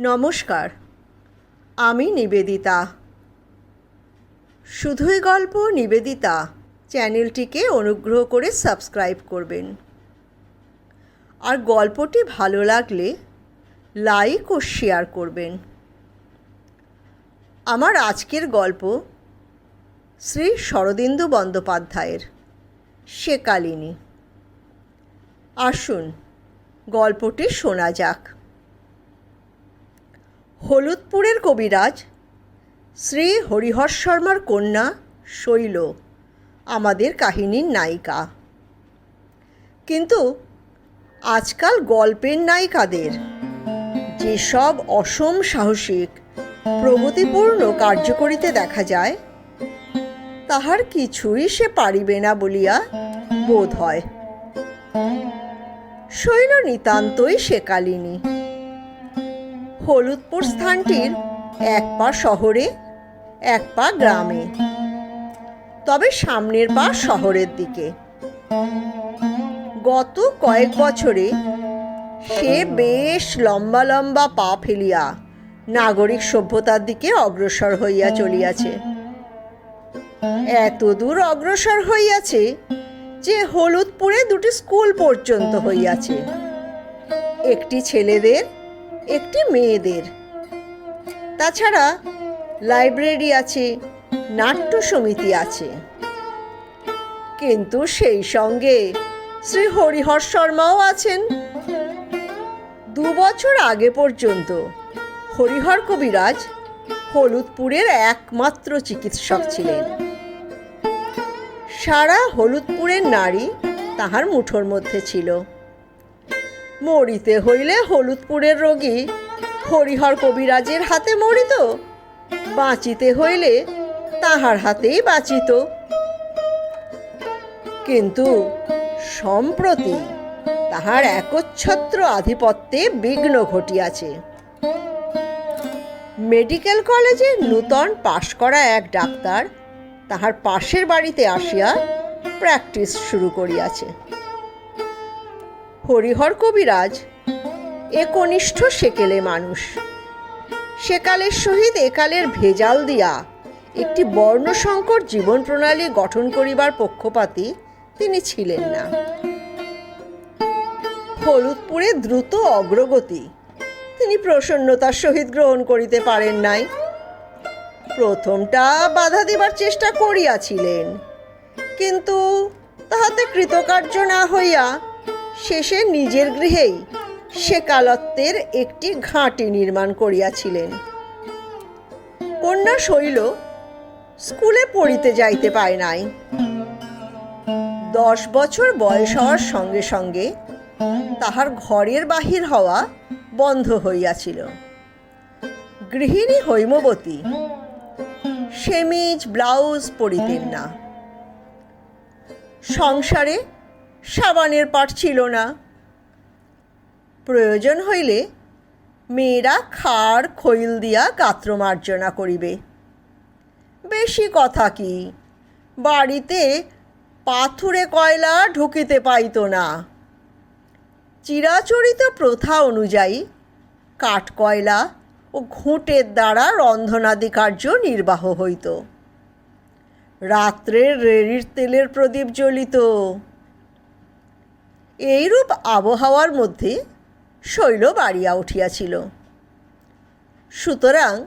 নমস্কার, আমি নিবেদিতা। শুধুই গল্প, নিবেদিতা। চ্যানেলটিকে অনুগ্রহ করে সাবস্ক্রাইব করবেন। আর গল্পটি ভালো লাগলে লাইক ও শেয়ার করবেন। আমার আজকের গল্প শ্রী শরদিন্দু বন্দ্যোপাধ্যায়ের, শেকালিনী। আসুন, গল্পটি শোনা যাক। হলুদপুরের কবিরাজ শ্রী হরিহর শর্মার কন্যা শৈল, আমাদের কাহিনীর নায়িকা। কিন্তু আজকাল গল্পের নায়িকাদের যেসব অসম সাহসিক, প্রগতিপূর্ণ কার্যকরিতে দেখা যায়, তাহার কিছুই সে পারিবে না বলিয়া বোধ হয়। শৈল নিতান্তই শেকালিনী হলুদপুর স্থানটির এক পা শহরে, এক পা গ্রামে, তবে সামনের পা শহরের দিকে। গত কয়েক বছরে সে বেশ লম্বা লম্বা পা ফেলিয়া নাগরিক সভ্যতার দিকে অগ্রসর হইয়া চলিয়াছে। এত দূর অগ্রসর হইয়াছে যে হলুদপুরে দুটি স্কুল পর্যন্ত হইয়াছে। একটি ছেলেদের একটি মেয়েদের। তাছাড়া লাইব্রেরি আছে, নাট্য সমিতি আছে। কিন্তু সেই সঙ্গে শ্রী হরিহর শর্মাও আছেন। দু বছর আগে পর্যন্ত হরিহর কবিরাজ হলুদপুরের একমাত্র চিকিৎসক ছিলেন। সারা হলুদপুরের নারী তাহার মুঠোর মধ্যে ছিল। মরিতে হইলে হলুদপুরের রোগী। হরিহর কবিরাজের হাতে মরিত। বাঁচিতে হইলে তাহার হাতেই বাঁচিত। কিন্তু সম্প্রতি তাহার একচ্ছত্র আধিপত্যে বিঘ্ন ঘটিয়াছে। মেডিকেল কলেজে নূতন পাশ করা এক ডাক্তার তাহার পাশের বাড়িতে আসিয়া প্র্যাকটিস শুরু করিয়াছে। হরিহর কবিরাজ একনিষ্ঠ সেকেলে মানুষ। সেকালের সহিত একালের ভেজাল দিয়া একটি বর্ণসংকর জীবন প্রণালী গঠন করিবার পক্ষপাতী তিনি ছিলেন না। হলুদপুরে দ্রুত অগ্রগতি, তিনি প্রসন্নতার সহিত গ্রহণ করিতে পারেন নাই। প্রথমটা বাধা দিবার চেষ্টা করিয়াছিলেন, কিন্তু তাহাতে কৃতকার্য না হইয়া শেষে নিজের গৃহেই সেকালত্বের একটি ঘাঁটি নির্মাণ করিয়াছিলেন। কন্যা শৈল স্কুলে পড়িতে যাইতে পায় নাই। দশ বছর বয়স হওয়ার সঙ্গে সঙ্গে তাহার ঘরের বাহির হওয়া বন্ধ হইয়াছিল। গৃহিণী হৈমবতী সেমিজ, ব্লাউজ পরিতেন না। সংসারে সাবানের পাট ছিল না। প্রয়োজন হইলে মেয়েরা খাড় খৈল দিয়া গাত্র মার্জনা করিবে। বেশি কথা কি, বাড়িতে পাথুরে কয়লা ঢুকিতে পাইত না। চিরাচরিত প্রথা অনুযায়ী কাঠকয়লা ও ঘুঁটের দ্বারা রন্ধনাদি কার্য নির্বাহ হইত। রাত্রে রেড়ির তেলের প্রদীপ জ্বলিত। এইরূপ আবহাওয়ার মধ্যে শৈল বাড়িয়া উঠিয়াছিল। সুতরাং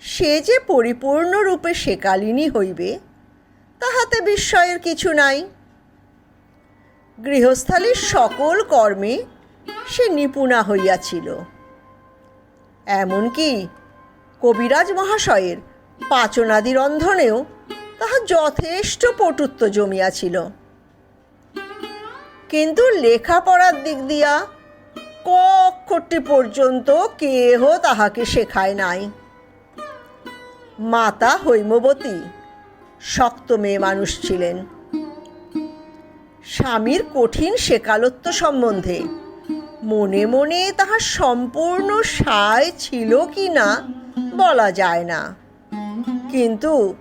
সে যে পরিপূর্ণরূপে সেকালিনী হইবে, তাহাতে বিস্ময়ের কিছু নাই। গৃহস্থালীর সকল কর্মে সে নিপুণা হইয়াছিল। এমনকি কবিরাজ মহাশয়ের পাচনাদি রন্ধনেও তাহা যথেষ্ট পটুত্ব জমিয়াছিল। কিন্তু লেখাপড়ার দিক দিয়া ক অক্ষরটি পর্যন্ত কেহ তাহাকে শেখায় নাই। মাতা হৈমবতী, শক্ত মেয়ে মানুষ ছিলেন। স্বামীর কঠিন সেকালত্ব সম্বন্ধে মনে মনে তাহার সম্পূর্ণ সায় ছিল কি না বলা যায় না। কিন্তু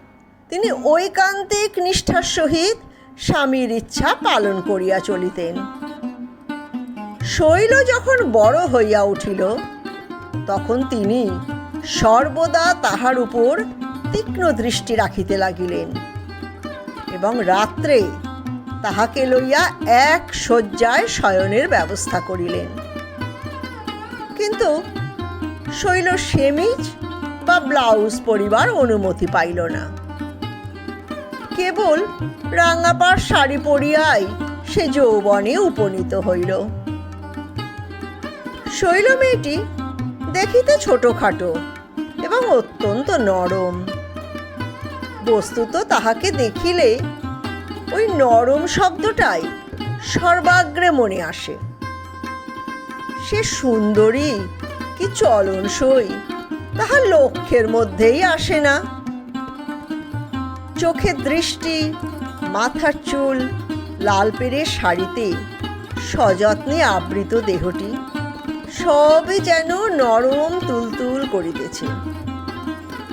তিনি ঐকান্তিক নিষ্ঠার সহিত স্বামীর ইচ্ছা পালন করিয়া চলিতেন। শৈল যখন বড় হইয়া উঠিল, তখন তিনি সর্বদা তাহার উপর তীক্ষ্ণ দৃষ্টি রাখিতে লাগিলেন এবং রাত্রে তাহাকে লইয়া এক শয্যায় শয়নের ব্যবস্থা করিলেন। কিন্তু শৈল সেমিজ বা ব্লাউজ পরিবার অনুমতি পাইল না। কেবল রাঙাপার শাড়ি পরিয়াই সে যৌবনে উপনীত হইল। শৈল মেয়েটি দেখিতে ছোটখাটো এবং অত্যন্ত নরম। বস্তুত তাহাকে দেখিলে ওই নরম শব্দটাই সর্বাগ্রে মনে আসে। সে সুন্দরী কি চলনসই তাহা লক্ষ্যের মধ্যেই আসে না। চোখের দৃষ্টি, মাথার চুল, লাল পেরে শাড়িতে, সযত্নে আবৃত দেহটি, সবই যেন নরম তুলতুল করিতেছে।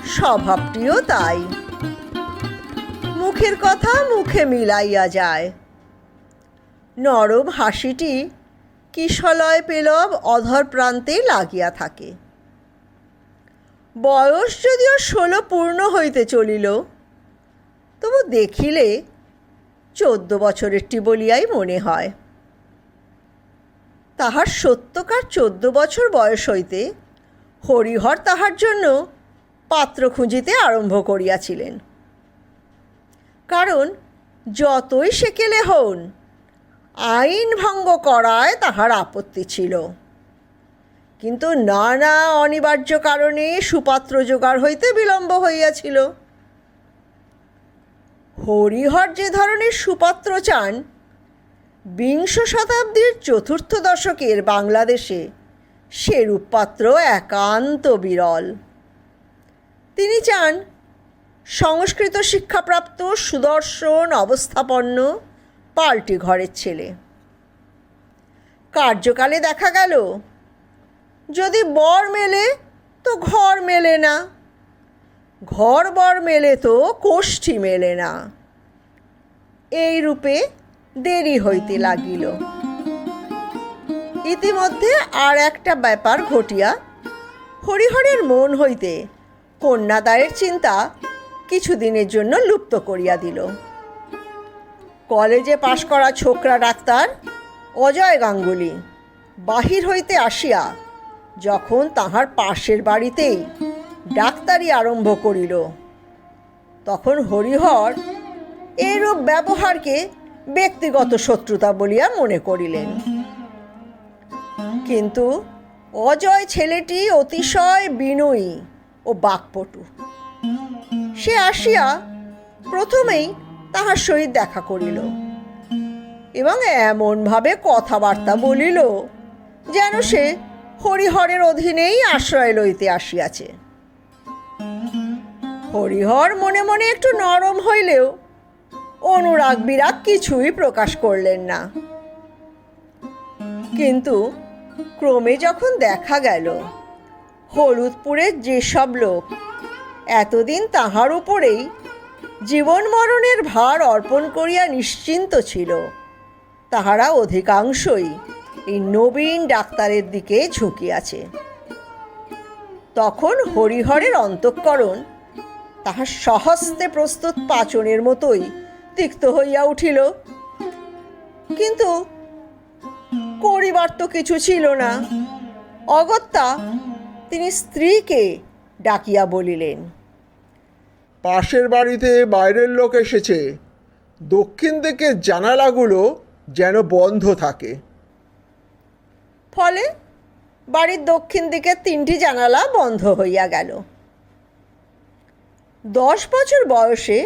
স্বভাবটিও তাই। মুখের কথা মুখে মিলাইয়া যায়। নরম হাসিটি কিশলয় পেলব অধর প্রান্তে লাগিয়া থাকে। বয়স যদিও ষোলো পূর্ণ হইতে চলিল তবু দেখিলে চোদ্দ বছরেরটি বলিয়াই মনে হয়। তাহার সত্যকার চোদ্দ বছর বয়স হইতে হরিহর তাহার জন্য পাত্র খুঁজিতে আরম্ভ করিয়াছিলেন। কারণ যতই সেকেলে হন, আইন ভঙ্গ করায় তাহার আপত্তি ছিল। কিন্তু নানা অনিবার্য কারণে সুপাত্র জোগাড় হইতে বিলম্ব হইয়াছিল। হরিহর যে ধরনের সুপাত্র চান, বিংশ শতাব্দীর চতুর্থ দশকের বাংলাদেশে সেরূপ পাত্র একান্ত বিরল। তিনি চান সংস্কৃত শিক্ষাপ্রাপ্ত, সুদর্শন, অবস্থাপন্ন, পাল্টি ঘরের ছেলে। কার্যকালে দেখা গেল, যদি বর মেলে, তো ঘর মেলে না। ঘর বর মেলে তো কোষ্ঠী মেলে না। এই রূপে দেরি হইতে লাগিল। ইতিমধ্যে আর একটা ব্যাপার ঘটিয়া হরিহরের মন হইতে কন্যাদায়ের চিন্তা কিছুদিনের জন্য লুপ্ত করিয়া দিল। কলেজে পাশ করা ছোকরা ডাক্তার অজয় গাঙ্গুলি বাহির হইতে আসিয়া যখন তাহার পাশের বাড়িতেই ডাক্তারি আরম্ভ করিল। তখন হরিহর এরূপ ব্যবহারকে ব্যক্তিগত শত্রুতা বলিয়া মনে করিলেন। কিন্তু অজয় ছেলেটি অতিশয় বিনয়ী ও বাকপটু। সে আসিয়া প্রথমেই তাহার সহিত দেখা করিল এবং এমনভাবে কথাবার্তা বলিল যেন সে হরিহরের অধীনেই আশ্রয় লইতে আসিয়াছে। হরিহর মনে মনে একটু নরম হইলেও অনুরাগ বিরাগ কিছুই প্রকাশ করলেন না। কিন্তু ক্রমে যখন দেখা গেল হলুদপুরের যেসব লোক, এতদিন তাহার উপরেই জীবন মরণের ভার অর্পণ করিয়া নিশ্চিন্ত ছিল, তাহারা অধিকাংশই এই নবীন ডাক্তারের দিকে ঝুঁকিয়াছে। তখন হরিহরের অন্তঃকরণ তাহার সহস্তে প্রস্তুত পাচনের মতোই তিক্ত হইয়া উঠিল। কিন্তু করিবার তো কিছু ছিল না। অগত্যা তিনি স্ত্রীকে ডাকিয়া বলিলেন পাশের বাড়িতে বাইরের লোক এসেছে। দক্ষিণ দিকের জানালাগুলো যেন বন্ধ থাকে। ফলে বাড়ির দক্ষিণ দিকে তিনটি জানালা বন্ধ হইয়া গেল। দশ বছর বয়সে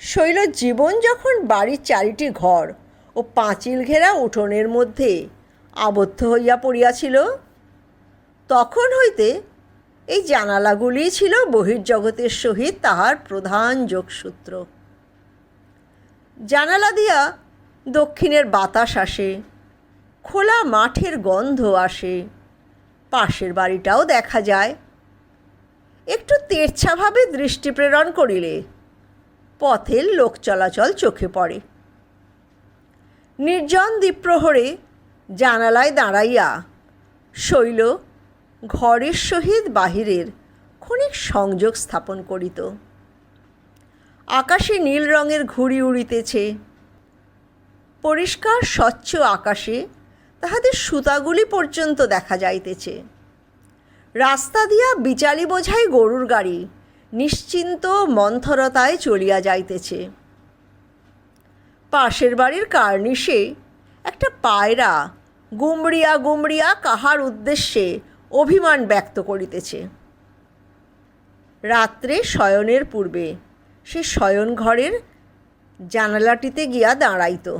শৈল জীবন যখন বাড়ির চারিটি ঘর ও পাঁচিল ঘেরা উঠোনের মধ্যে আবদ্ধ হইয়া পড়িয়াছিল, তখন হইতে এই জানালাগুলি ছিল বহির্জগতের সহিত তাহার প্রধান যোগসূত্র। জানালা দিয়া দক্ষিণের বাতাস আসে, খোলা মাঠের গন্ধ আসে পাশের বাড়িটাও দেখা যায়। একটু তেরছাভাবে দৃষ্টি প্রেরণ করিলে পথের লোক চলাচল চোখে পড়ে। নির্জন দ্বীপ্রহরে জানালায় দাঁড়াইয়া শৈল ঘরের সহিত বাহিরের ক্ষণিক সংযোগ স্থাপন করিত। আকাশে নীল রঙের ঘুড়ি উড়িতেছে। পরিষ্কার স্বচ্ছ আকাশে তাহাদের সুতাগুলি পর্যন্ত দেখা যাইতেছে। রাস্তা দিয়া বিচালি বোঝাই গরুর গাড়ি, নিশ্চিন্ত মন্থরতায় চলিয়া যাইতেছে। পাশের বাড়ির কার্নিশে একটা পায়রা গুমড়িয়া গুমড়িয়া কাহার উদ্দেশ্যে অভিমান ব্যক্ত করিতেছে। রাত্রে শয়নের পূর্বে সে শয়ন ঘরের জানালাটিতে গিয়া দাঁড়াইত।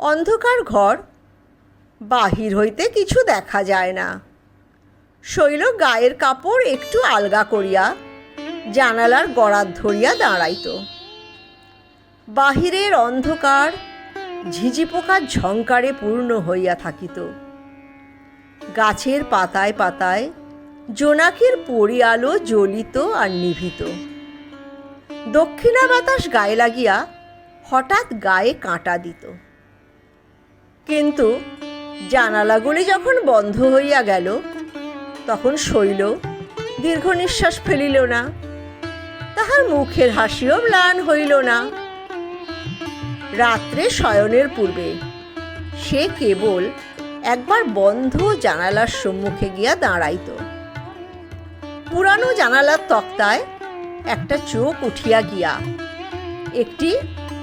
অন্ধকার ঘর, বাহির হইতে কিছু দেখা যায় না। শৈল গায়ের কাপড় একটু আলগা করিয়া জানালার গড়াত ধরিয়া দাঁড়াইত। বাহিরের অন্ধকার ঝিঝি পোকার ঝঙ্কারে পূর্ণ হইয়া থাকিত। গাছের পাতায় পাতায় জোনাকের পরি আলো জ্বলিত আর নিভিত। দক্ষিণা বাতাস গায়ে লাগিয়া হঠাৎ গায়ে কাঁটা দিত। কিন্তু জানালাগুলি যখন বন্ধ হইয়া গেল, তখন শৈল দীর্ঘ নিঃশ্বাস ফেলিল না, তাহার মুখের হাসিও ম্লান হইল না। রাত্রে শয়নের পূর্বে সে কেবল একবার বন্ধ জানালার সম্মুখে গিয়া দাঁড়াইত। পুরানো জানালার তক্তায় একটা চোখ উঠিয়া গিয়া একটি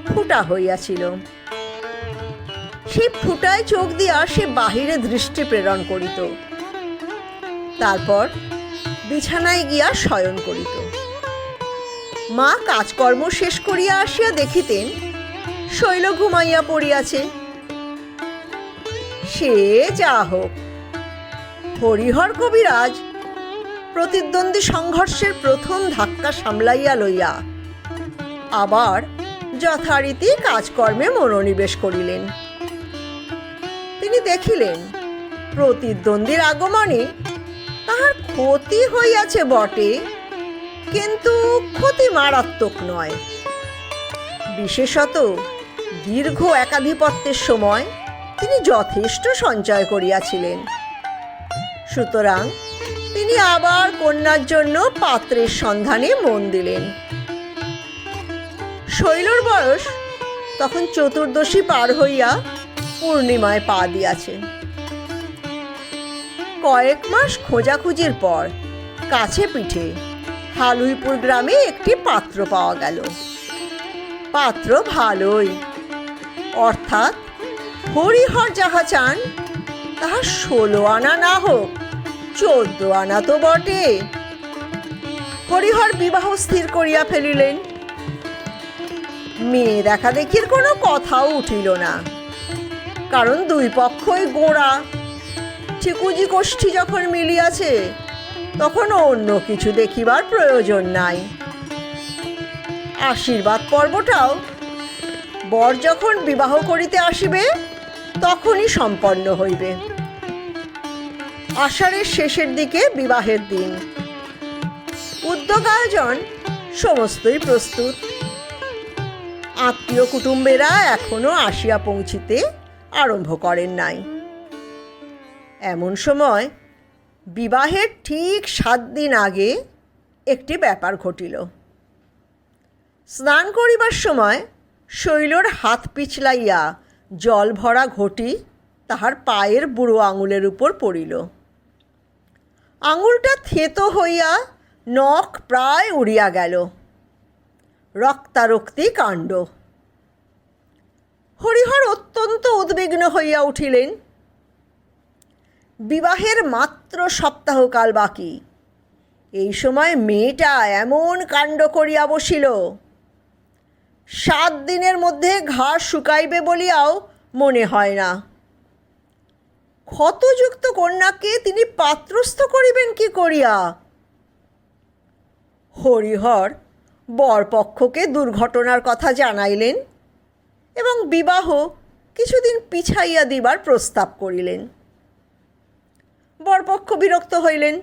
ফুটা হইয়াছিল। সেই ফুটায় চোখ দিয়া সে বাহিরে দৃষ্টি প্রেরণ করিত। তারপর বিছানায় গিয়া শয়ন করিত। মা কাজকর্ম শেষ করিয়া আসিয়া দেখিতেন, শৈল ঘুমাইয়া পড়িয়াছে। সে যা হোক, হরিহর কবিরাজ প্রতিদ্বন্দ্বী সংঘর্ষের প্রথম ধাক্কা সামলাইয়া লইয়া আবার যথারীতি কাজকর্মে মনোনিবেশ করিলেন। তিনি দেখিলেন, প্রতিদ্বন্দ্বীর আগমনে তাহার ক্ষতি হইয়াছে বটে, কিন্তু ক্ষতি মারাত্মক নয়। বিশেষত দীর্ঘ একাধিপত্যের সময় তিনি যথেষ্ট সঞ্চয় করিয়াছিলেন। সুতরাং তিনি আবার কন্যার জন্য পাত্রের সন্ধানে মন দিলেন। শৈলর বয়স তখন চতুর্দশী পার হইয়া পূর্ণিমায় পা দিয়াছে। কয়েক মাস খোঁজাখুঁজির পর কাছে পিঠে হালুইপুর গ্রামে একটি পাত্র পাওয়া গেল। পাত্র ভালোই, অর্থাৎ হরিহর যাহা চান, তাহা ষোলো আনা না হোক, চোদ্দ আনা তো বটে। হরিহর বিবাহ স্থির করিয়া ফেলিলেন। মেয়ে দেখা দেখির কোনো কথাও উঠিল না। কারণ দুই পক্ষই গোড়া। ঠিকুজি গোষ্ঠী যখন মিলিয়াছে তখন অন্য কিছু দেখিবার প্রয়োজন নাই। আশীর্বাদ পর্বটাও বর যখন বিবাহ করিতে আসিবে, তখনই সম্পন্ন হইবে। আষাঢ়ের শেষের দিকে বিবাহের দিন। উদ্যোগ আয়োজন সমস্তই প্রস্তুত। আত্মীয় কুটুম্বেরা এখনও আসিয়া পৌঁছিতে আরম্ভ করেন নাই। এমন সময় বিবাহের ঠিক সাত দিন আগে একটি ব্যাপার ঘটিল। স্নান করিবার সময় শৈলর হাত পিছলাইয়া জল ভরা ঘটি তাহার পায়ের বুড়ো আঙুলের উপর পড়িল। আঙুলটা থেতো হইয়া নখ প্রায় উড়িয়া গেল। রক্তারক্তি কাণ্ড। হরিহর অত্যন্ত উদ্বিগ্ন হইয়া উঠিলেন। বিবাহের মাত্র সপ্তাহকাল বাকি। এই সময় মেয়েটা এমন কাণ্ড করিয়া বসিল। সাত দিনের মধ্যে ঘাস শুকাইবে বলিয়াও মনে হয় না। ক্ষতযুক্ত কন্যাকে তিনি পাত্রস্থ করিবেন কি করিয়া? হরিহর বরপক্ষকে দুর্ঘটনার কথা জানাইলেন। এবং বিবাহ কিছুদিন পিছাইয়া দিবার প্রস্তাব করিলেন। বরপক্ষ বিরক্ত হইলেন।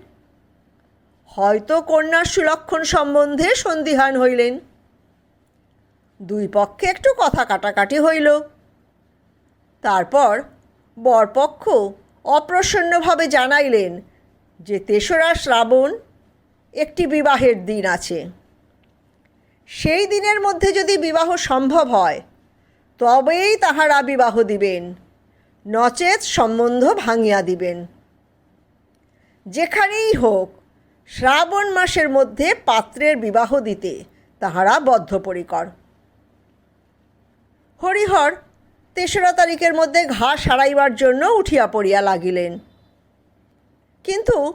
হয়তো কন্যার সুলক্ষণ সম্বন্ধে সন্দিহান হইলেন। দুই পক্ষে একটু কথা কাটাকাটি হইল। তারপর বরপক্ষ অপ্রসন্নভাবে জানাইলেন যে তেসরা শ্রাবণ একটি বিবাহের দিন আছে। সেই দিনের মধ্যে যদি বিবাহ সম্ভব হয় তবেই তাহারা বিবাহ দিবেন। নচেত সম্বন্ধ ভাঙিয়া দিবেন। যেখানেই হোক, শ্রাবণ মাসের মধ্যে পাত্রের বিবাহ দিতে তাহারা বদ্ধপরিকর। হরিহর তেসরা তারিখের মধ্যে ঘা সারাইবার জন্য উঠিয়া পড়িয়া লাগিলেন। কিন্তু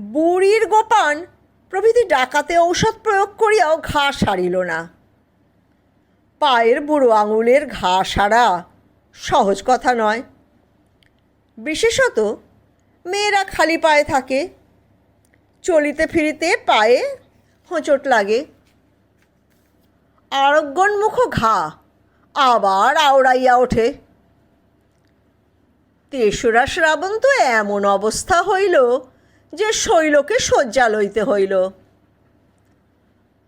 বুড়ির গোপান প্রভৃতি ডাকাতে ঔষধ প্রয়োগ করিয়াও ঘা সারিল না। পায়ের বুড়ো আঙুলের ঘা সারা। সহজ কথা নয়। বিশেষত মেয়েরা খালি পায়ে থাকে। চলিতে ফিরিতে পায়ে হোঁচট লাগে। আরোগ্যন্মুখ ঘা আবার আওড়াইয়া ওঠে। তেসরা শ্রাবণ তো এমন অবস্থা হইল যে শৈলকে শয্যা লইতে হইল।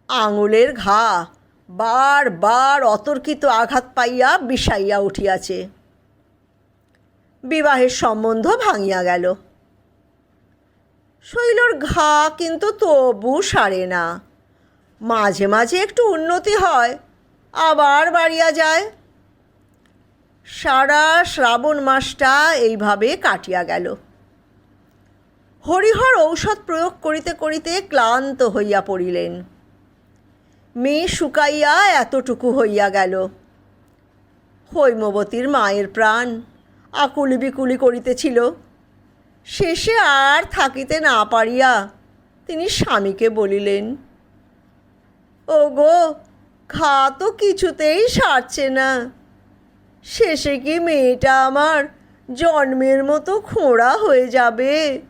আঙুলের ঘা বার বার অতর্কিত আঘাত পাইয়া বিষাইয়া উঠিয়াছে। বিবাহের সম্বন্ধ ভাঙিয়া গেল। শৈলর ঘা কিন্তু তবু সারে না। মাঝে মাঝে একটু উন্নতি হয়, আবার বাড়িয়া যায়। সারা শ্রাবণ মাসটা এইভাবে কাটিয়া গেল। হরিহর ঔষধ প্রয়োগ করিতে করিতে ক্লান্ত হইয়া পড়িলেন। মেয়ে শুকাইয়া এতটুকু হইয়া গেল। হৈমবতীর মায়ের প্রাণ আকুলি বিকুলি করিতেছিল। শেষে আর থাকিতে না পারিয়া তিনি স্বামীকে বলিলেন ও গো ঘা তো কিছুতেই সারছে না। শেষে কি মেয়েটা আমার জন্মের মতো খোঁড়া হয়ে যাবে?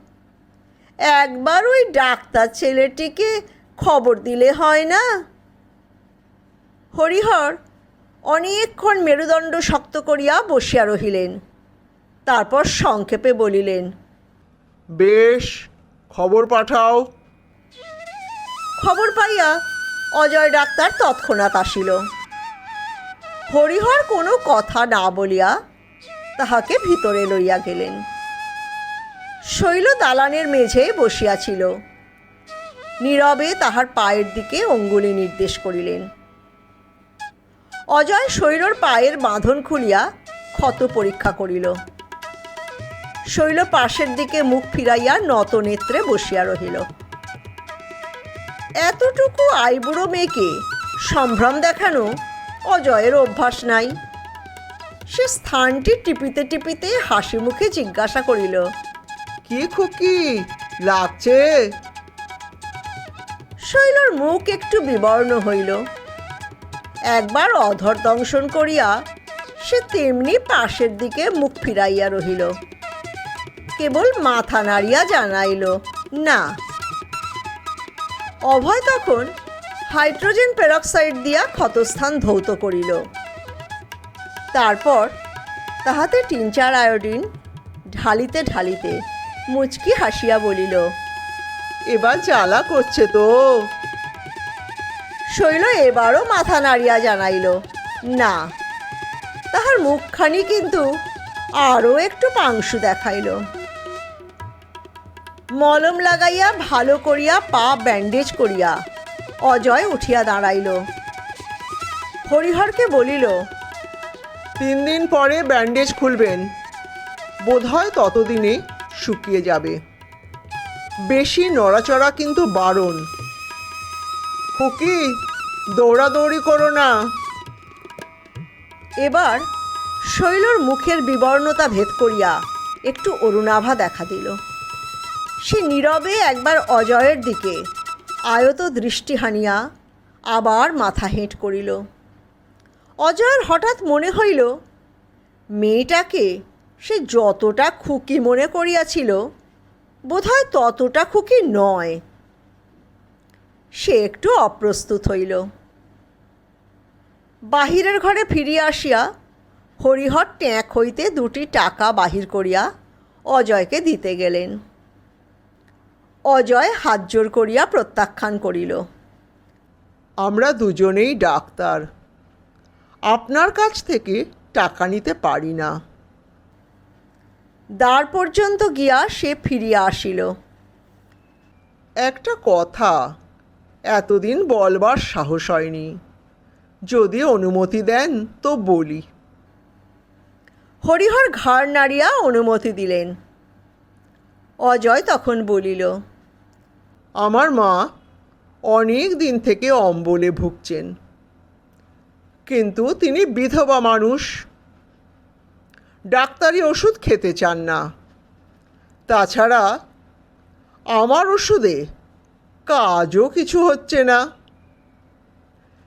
একবার ওই ডাক্তার ছেলেটিকে খবর দিলে হয় না? হরিহর অনেকক্ষণ মেরুদণ্ড শক্ত করিয়া বসিয়া রহিলেন। তারপর সংক্ষেপে বলিলেন বেশ খবর পাঠাও। খবর পাইয়া অজয় ডাক্তার তৎক্ষণাৎ আসিল। হরিহর কোনো কথা না বলিয়া তাহাকে ভিতরে লইয়া গেলেন। শৈল দালানের মেঝে বসিয়াছিল নীরবে তাহার পায়ের দিকে অঙ্গুলি নির্দেশ করিলেন। অজয় শৈলর পায়ের বাঁধন খুলিয়া ক্ষত পরীক্ষা করিল। শৈল পাশের দিকে মুখ ফিরাইয়া নত নেত্রে বসিয়া রহিল। এতটুকু আইবুড়ো মেয়েকে সম্ভ্রম দেখানো অজয়ের অভ্যাস নাই সে স্থানটি টিপিতে টিপিতে হাসি মুখে জিজ্ঞাসা করিল, কি খুকি? লাগছে? শৈলর মুখ একটু বিবর্ণ হইল। একবার অধর দংশন করিয়া সে তেমনি পাশের দিকে মুখ ফিরাইয়া রহিল। কেবল মাথা নাড়িয়া জানাইল, না। অভয় তখন হাইড্রোজেন পেরক্সাইড দিয়া ক্ষতস্থান ধৌত করিল। তারপর তাহাতে টিনচার আয়োডিন ঢালিতে ঢালিতে মুচকি হাসিয়া বলিল, এবার জ্বালা করছে তো? শৈল এবারও মাথা নাড়িয়া জানাইল, না। তাহার মুখখানি কিন্তু আরও একটু পাংশু দেখাইল। মলম লাগাইয়া ভালো করিয়া পা ব্যান্ডেজ করিয়া অজয় উঠিয়া দাঁড়াইল। হরিহরকে বলিল, তিন দিন পরে ব্যান্ডেজ খুলবেন। বোধহয় ততদিনে শুকিয়ে যাবে। বেশি নড়াচড়া কিন্তু বারণ। খুকি দৌড়াদৌড়ি করো না। এবার শৈলর মুখের বিবর্ণতা ভেদ করিয়া একটু অরুণাভা দেখা দিল। সে নীরবে একবার অজয়ের দিকে আয়ত দৃষ্টি হানিয়া আবার মাথা হেঁট করিল। অজয়ের হঠাৎ মনে হইল, মেয়েটাকে সে যতটা খুকি মনে করিয়াছিল, বোধহয় ততটা খুকি নয়। সে একটু অপ্রস্তুত হইল। বাহিরের ঘরে ফিরিয়া আসিয়া হরিহর ট্যাঁক হইতে দুটি টাকা বাহির করিয়া অজয়কে দিতে গেলেন। অজয় হাত জোর করিয়া প্রত্যাখ্যান করিল আমরা দুজনেই ডাক্তার। আপনার কাছ থেকে টাকা নিতে পারি না। দ্বার পর্যন্ত গিয়া সে ফিরিয়া আসিল। একটা কথা এতদিন বলবার সাহস হয়নি। যদি অনুমতি দেন তো বলি। হরিহর ঘাড় নাড়িয়া অনুমতি দিলেন। অজয় তখন বলিল আমার মা অনেক দিন থেকে অম্বলে ভুগছেন। কিন্তু তিনি বিধবা মানুষ। ডাক্তারি ওষুধ খেতে চান না। তাছাড়া আমার ওষুধে কাজও কিছু হচ্ছে না।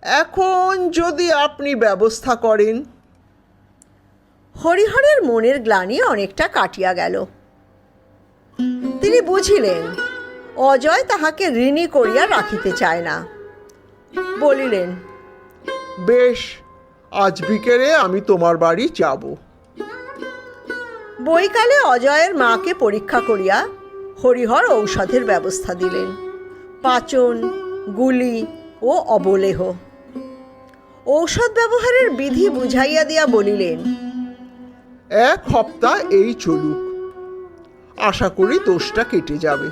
এখন যদি আপনি ব্যবস্থা করেন। হরিহরের মনের গ্লানি অনেকটা কাটিয়া গেল। তিনি বুঝিলেন অজয় তাহাকে ঋণী করিয়া রাখিতে চায় না। বলিলেন বেশ আজ বিকেলে আমি তোমার বাড়ি যাব। বৈকালে অজয়ের মাকে পরীক্ষা করিয়া হরিহর ঔষধের ব্যবস্থা দিলেন। পাচন গুলি ও অবলেহ। ঔষধ ব্যবহারের বিধি বুঝাইয়া দিয়া বলিলেন এক সপ্তাহ এই চলুক। আশা করি দোষটা কেটে যাবে।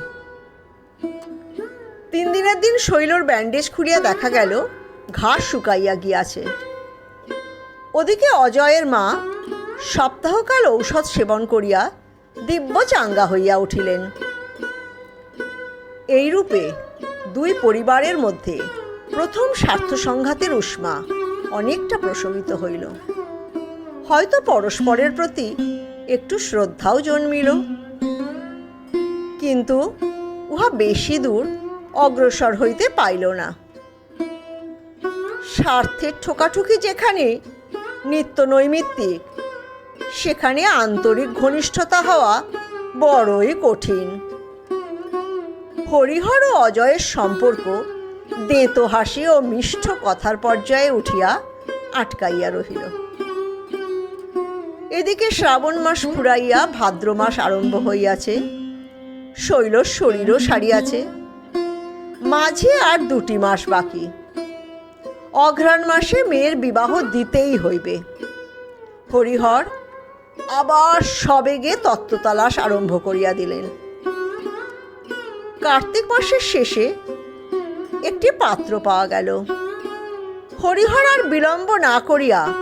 তিন দিনের দিন শৈলর ব্যান্ডেজ খুঁড়িয়া দেখা গেল ঘাস শুকাইয়া গিয়াছে। ওদিকে অজয়ের মা সপ্তাহকাল ঔষধ সেবন করিয়া দিব্য চাঙ্গা হইয়া উঠিলেন। এইরূপে দুই পরিবারের মধ্যে প্রথম স্বার্থ সংঘাতের উষ্মা অনেকটা প্রশমিত হইল। হয়তো পরস্পরের প্রতি একটু শ্রদ্ধাও জন্মিল। কিন্তু উহা বেশি দূর অগ্রসর হইতে পাইল না। স্বার্থের ঠোকাঠুকি যেখানে নিত্য নৈমিত্তিক, সেখানে আন্তরিক ঘনিষ্ঠতা হওয়া বড়ই কঠিন। হরিহর ও অজয়ের সম্পর্ক দেঁতো হাসি ও মিষ্ট কথার পর্যায়ে উঠিয়া আটকাইয়া রহিল। এদিকে শ্রাবণ মাস ফুরাইয়া ভাদ্র মাস আরম্ভ হইয়াছে শৈলর শরীরও সারিয়াছে। মাঝে আর দুটি মাস বাকি। অঘ্রাণ মাসে মেয়ের বিবাহ দিতেই হইবে। হরিহর আবার সবেগে তত্ত্বতালাশ আরম্ভ করিয়া দিলেন। কার্তিক মাসের শেষে একটি পাত্র পাওয়া গেল। হরিহর আর বিলম্ব না করিয়া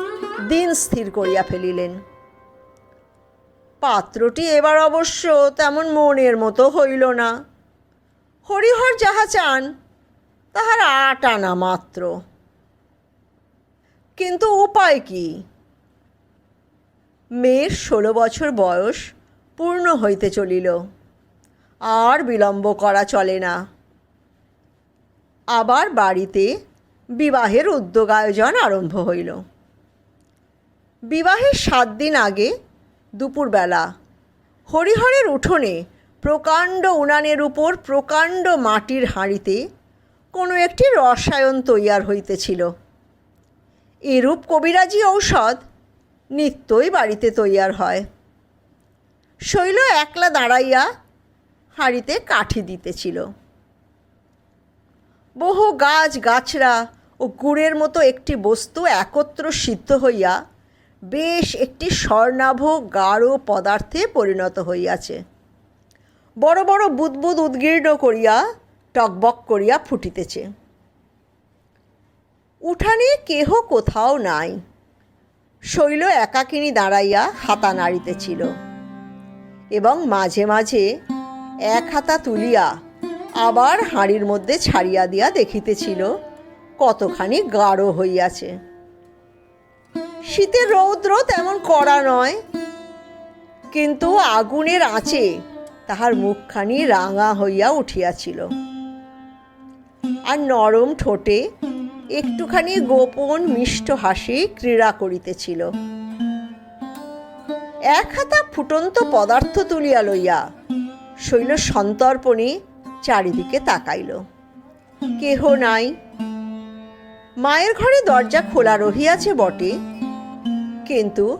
দিন স্থির করিয়া ফেলিলেন। পাত্রটি এবার অবশ্য তেমন মনের মতো হইল না। হরিহর যাহা চান, তাহার আট আনা মাত্র। কিন্তু উপায় কি? মেয়ের ষোলো বছর বয়স পূর্ণ হইতে চলিল। আর বিলম্ব করা চলে না। আবার বাড়িতে বিবাহের উদ্যোগ আয়োজন আরম্ভ হইল। বিবাহের সাত দিন আগে দুপুরবেলা হরিহরের উঠোনে প্রকাণ্ড উনানের উপর প্রকাণ্ড মাটির হাঁড়িতে কোনো একটি রসায়ন তৈয়ার হইতেছিল। এরূপ কবিরাজি ঔষধ নিত্যই বাড়িতে তৈয়ার হয়। শৈল একলা দাঁড়াইয়া হাঁড়িতে কাঠি দিতেছিল। বহু গাছ গাছরা ও গুড়ের মতো একটি বস্তু একত্র সিদ্ধ হইয়া বেশ একটি স্বর্ণাভ গাঢ় পদার্থে পরিণত হইয়াছে। বড় বড় বুদবুদ উদ্গীর্ণ করিয়া টকবক করিয়া ফুটিতেছে। উঠানে কেহ কোথাও নাই। শৈল একাকিনী দাঁড়াইয়া হাতা নাড়িতেছিল এবং মাঝে মাঝে এক হাতা তুলিয়া আবার হাঁড়ির মধ্যে ছাড়িয়া দিয়া দেখিতেছিল, কতখানি গাঢ় হইয়াছে। শীতের রৌদ্র তেমন কড়া নয়, কিন্তু আগুনের আঁচে তাহার মুখখানি রাঙা হইয়া উঠিয়াছিল। আর নরম ঠোঁটে একটুখানি গোপন মিষ্ট হাসি ক্রীড়া করিতেছিল। এক হাতা ফুটন্ত পদার্থ তুলিয়া লইয়া শৈল সন্তর্পণে চারিদিকে তাকাইল। কেহ নাই। মায়ের ঘরে দরজা খোলা রহিয়াছে বটে। কিন্তু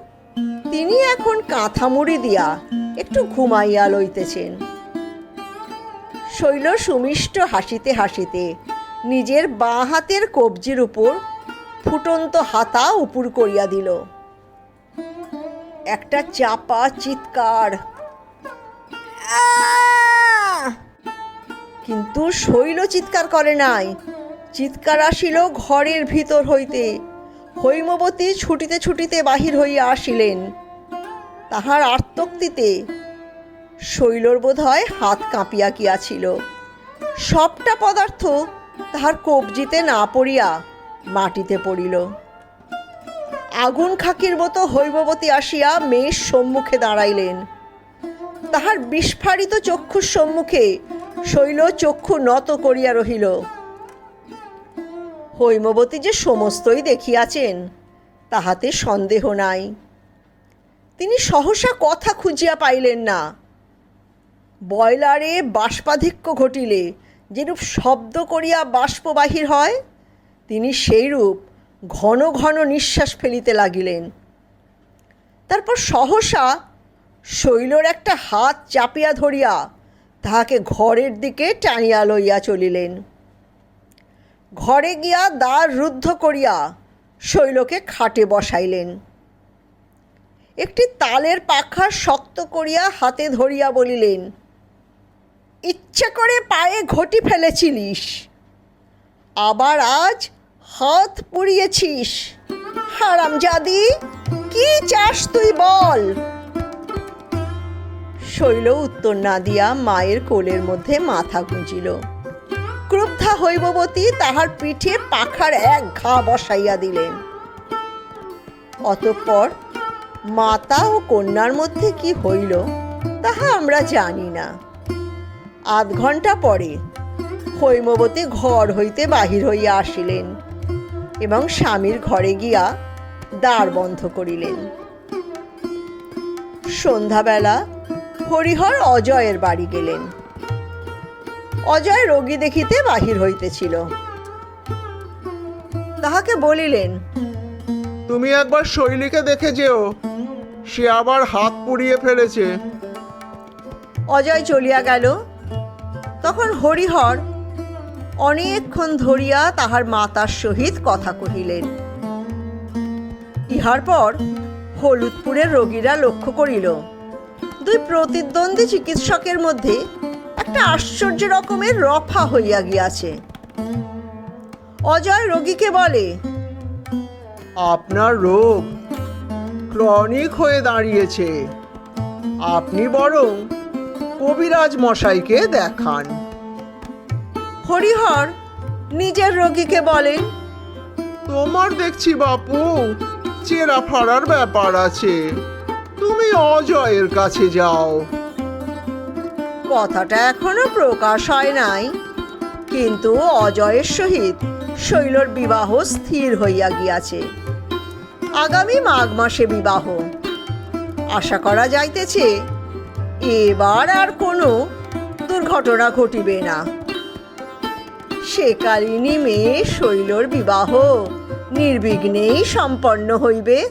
তিনি এখন কাঁথা মুড়ি দিয়া একটু ঘুমাইয়া লইতেছেন। শৈল সুমিষ্ট হাসিতে হাসিতে নিজের বাঁ হাতের কবজির উপর ফুটন্ত হাতা উপুর করিয়া দিল। একটা চাপা, চিৎকার আহ!" কিন্তু শৈল চিৎকার করে নাই। চিৎকার আসিল ঘরের ভিতর হইতে। হৈমবতী ছুটিতে ছুটিতে বাহির হইয়া আসিলেন। তাহার আর্তক্তিতে শৈলর বোধ হয় হাত কাঁপিয়া গিয়াছিল সবটা পদার্থ তাহার কবজিতে না পড়িয়া মাটিতে পড়িল। আগুন খাকির মতো হৈমবতী আসিয়া মেয়ের সম্মুখে দাঁড়াইলেন। তাহার বিস্ফারিত চক্ষুর সম্মুখে শৈল চক্ষু নত করিয়া রহিল। হৈমবতী যে সমস্তই দেখিয়াছেন, তাহাতে সন্দেহ নাই। তিনি সহসা কথা খুঁজিয়া পাইলেন না। বয়লারে বাষ্পাধিক্য ঘটিলে যেরূপ শব্দ করিয়া বাষ্প বাহির হয়, তিনি সেইরূপ ঘন ঘন নিঃশ্বাস ফেলিতে লাগিলেন। তারপর সহসা শৈলর একটা হাত চাপিয়া ধরিয়া তাহাকে ঘরের দিকে টানিয়া লইয়া চলিলেন। ঘরে গিয়া দ্বার রুদ্ধ করিয়া শৈলকে খাটে বসাইলেন। একটি তালের পাখা শক্ত করিয়া হাতে ধরিয়া বলিলেন, ইচ্ছা করে পায়ে ঘটি ফেলেছিলিস, আবার আজ হাত পুড়িয়েছিস। হারামজাদি, কি চাস তুই বল? শৈল উত্তর না দিয়া মায়ের কোলের মধ্যে মাথা গুঁজিল। ক্রুদ্ধা হৈববতী তাহার পিঠে পাখার এক ঘা বসাইয়া দিলেন। অতঃপর মাতা ও কন্যার মধ্যে কি হইল তাহা আমরা জানি না। আধ ঘণ্টা পরে হৈমবতী ঘর হইতে বাহির হইয়া আসিলেন এবং স্বামীর ঘরে গিয়া দ্বার বন্ধ করিলেন। সন্ধ্যাবেলা হরিহর অজয়ের বাড়ি গেলেন। অজয় রোগী দেখিতে বাহির হইতেছিল। তাহাকে বলিলেন তুমি একবার শৈলীকে দেখে যেও সে আবার হাত পুড়িয়ে ফেলেছে। অজয় চলিয়া গেল। তখন হরিহর অনেকক্ষণ ধরিয়া তাহার মাতার সহিত কথা কহিলেন। ইহার পর হলুদপুরের রোগীরা লক্ষ্য করিল দুই প্রতিদ্বন্দ্বী চিকিৎসকের মধ্যে একটা আশ্চর্য রকমের রফা হইয়া গিয়াছে। অজয় রোগীকে বলে আপনার রোগ ক্রনিক হয়ে দাঁড়িয়েছে। আপনি বরং কবিরাজ মশাইকে দেখান। হরিহর নিজের রোগীকে বলেন তোমার দেখছি বাপু চেরা ফাড়ার ব্যাপার আছে। তুমি অজয়ের কাছে যাও। কথাটা এখনও প্রকাশ হয় নাই। কিন্তু অজয়ের সহিত শৈলর বিবাহ স্থির হইয়া গিয়াছে। আগামী মাঘ মাসে বিবাহ। আশা করা যাইতেছে, এবার আর কোনো দুর্ঘটনা ঘটিবে না। সেকালিনী মেয়ে শৈলর বিবাহ নির্বিঘ্নেই সম্পন্ন হইবে।